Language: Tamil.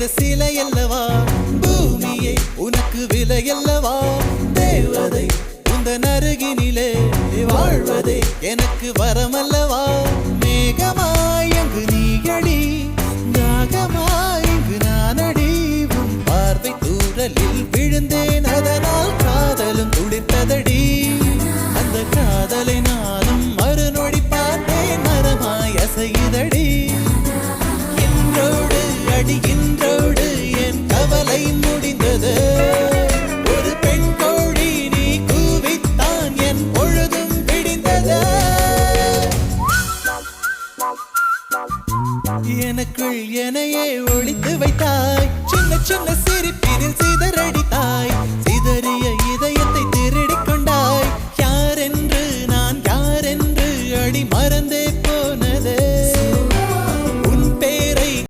செய்த சிலை அல்லவா பூமியே உனக்கு விலை அல்லவா தேவதை இந்த நருகினிலே வாழ்வதே எனக்கு வரமல்லவா? மேகமாய் அங்கு நீயடி தாகமாய் நானடி உன் பார்வை தூரலில் விழுந்தேன் அதனால் காதலும் துடித்ததடி. அந்த காதலை நானும் மறுநொடி பார்த்தேன் மரமாய் அசையுதடி. என்றோடு அடியின் எனக்குள் எனையே ஒழித்து வைத்தாய். சின்ன சின்ன சிரிப்பினில் சிதறடித்தாய். சிதறிய இதயத்தை திருடிக் கொண்டாய். யார் என்று நான் யார் அடி மறந்து